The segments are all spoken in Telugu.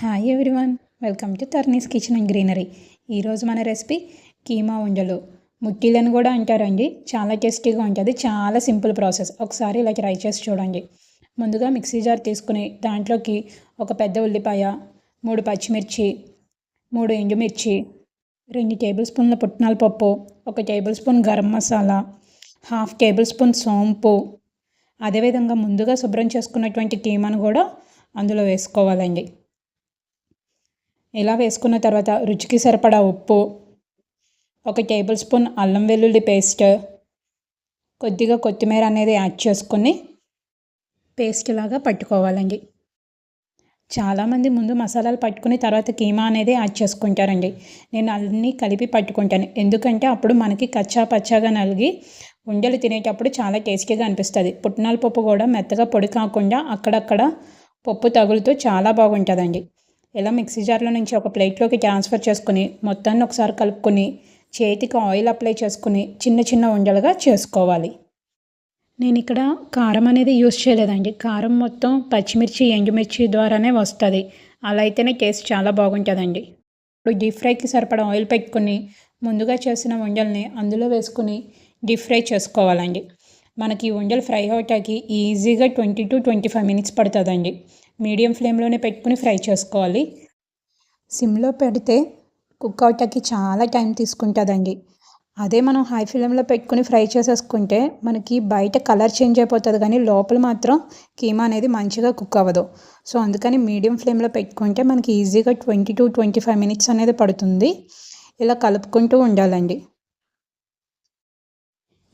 Hi everyone welcome to Turni's kitchen and greenery ఈరోజు మన రెసిపీ కీమా ఉండలు. ముక్కీలని కూడా అంటారండి. చాలా టేస్టీగా ఉంటుంది. చాలా సింపుల్ ప్రాసెస్. ఒకసారి ఇలా ట్రై చేసి చూడండి. ముందుగా మిక్సీ జార్ తీసుకుని దాంట్లోకి ఒక పెద్ద ఉల్లిపాయ మూడు పచ్చిమిర్చి మూడు ఎండుమిర్చి రెండు టేబుల్ స్పూన్ల పుట్నాల పప్పు ఒక table spoon garam masala half table spoon సోంపు. అదేవిధంగా ముందుగా శుభ్రం చేసుకున్నటువంటి కీమాను కూడా అందులో వేసుకోవాలండి. ఇలా వేసుకున్న తర్వాత రుచికి సరిపడా ఉప్పు ఒక టేబుల్ స్పూన్ అల్లం వెల్లుల్లి పేస్ట్ కొద్దిగా కొత్తిమీర అనేది యాడ్ చేసుకొని పేస్ట్ లాగా పట్టుకోవాలండి. చాలామంది ముందు మసాలాలు పట్టుకుని తర్వాత కీమా అనేది యాడ్ చేసుకుంటారండి. నేను అన్నీ కలిపి పట్టుకుంటాను. ఎందుకంటే అప్పుడు మనకి కచ్చా పచ్చాగా నలిగి ఉండలు తినేటప్పుడు చాలా టేస్టీగా అనిపిస్తుంది. పుట్నాల పప్పు కూడా మెత్తగా పొడి కాకుండా అక్కడక్కడ పప్పు తగులుతూ చాలా బాగుంటుందండి. ఇలా మిక్సీ జార్లో నుంచి ఒక ప్లేట్లోకి ట్రాన్స్ఫర్ చేసుకుని మొత్తాన్ని ఒకసారి కలుపుకొని చేతికి ఆయిల్ అప్లై చేసుకుని చిన్న చిన్న ఉండలుగా చేసుకోవాలి. నేను ఇక్కడ కారం అనేది యూస్ చేయలేదండి. కారం మొత్తం పచ్చిమిర్చి ఎండుమిర్చి ద్వారానే వస్తుంది. అలా అయితేనే టేస్ట్ చాలా బాగుంటుందండి. ఇప్పుడు డీప్ ఫ్రైకి సరిపడా ఆయిల్ పెట్టుకుని ముందుగా చేసిన ఉండల్ని అందులో వేసుకుని డీప్ ఫ్రై చేసుకోవాలండి. మనకి ఉండలు ఫ్రై అవటానికి ఈజీగా twenty two twenty five minutes పడుతుందండి. మీడియం ఫ్లేమ్లోనే పెట్టుకుని ఫ్రై చేసుకోవాలి. సిమ్లో పెడితే కుక్ అవటానికి చాలా టైం తీసుకుంటుందండి. అదే మనం హై ఫ్లేమ్లో పెట్టుకుని ఫ్రై చేసేసుకుంటే మనకి బయట కలర్ చేంజ్ అయిపోతుంది కానీ లోపల మాత్రం కీమా అనేది మంచిగా కుక్ అవ్వదు. సో అందుకని మీడియం ఫ్లేమ్లో పెట్టుకుంటే మనకి ఈజీగా twenty two twenty five minutes అనేది పడుతుంది. ఇలా కలుపుకుంటూ ఉండాలండి.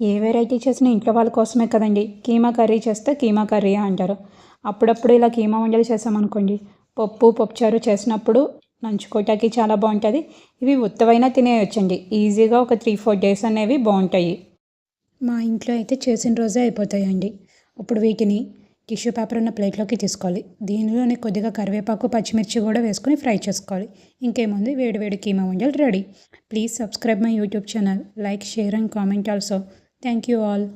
ఏ వెరైటీ చేసినా ఇంట్లో వాళ్ళ కోసమే కదండి. కీమా కర్రీ చేస్తే కీమా కర్రీ అంటారు. అప్పుడప్పుడు ఇలా కీమా వండలు చేసామనుకోండి. పప్పు పప్పుచారు చేసినప్పుడు నంచుకోవటానికి చాలా బాగుంటుంది. ఇవి ఉత్తవైనా తినేయొచ్చండి. ఈజీగా ఒక త్రీ ఫోర్ డేస్ అనేవి బాగుంటాయి. మా ఇంట్లో అయితే చేసిన రోజే అయిపోతాయండి. ఇప్పుడు వీటిని టిష్యూ పేపర్ ఉన్న ప్లేట్లోకి తీసుకోవాలి. దీనిలోనే కొద్దిగా కరివేపాకు పచ్చిమిర్చి కూడా వేసుకొని ఫ్రై చేసుకోవాలి. ఇంకేముంది? వేడి వేడి keema వండలు ready. Please subscribe my YouTube channel. Like share and comment also. Thank you all.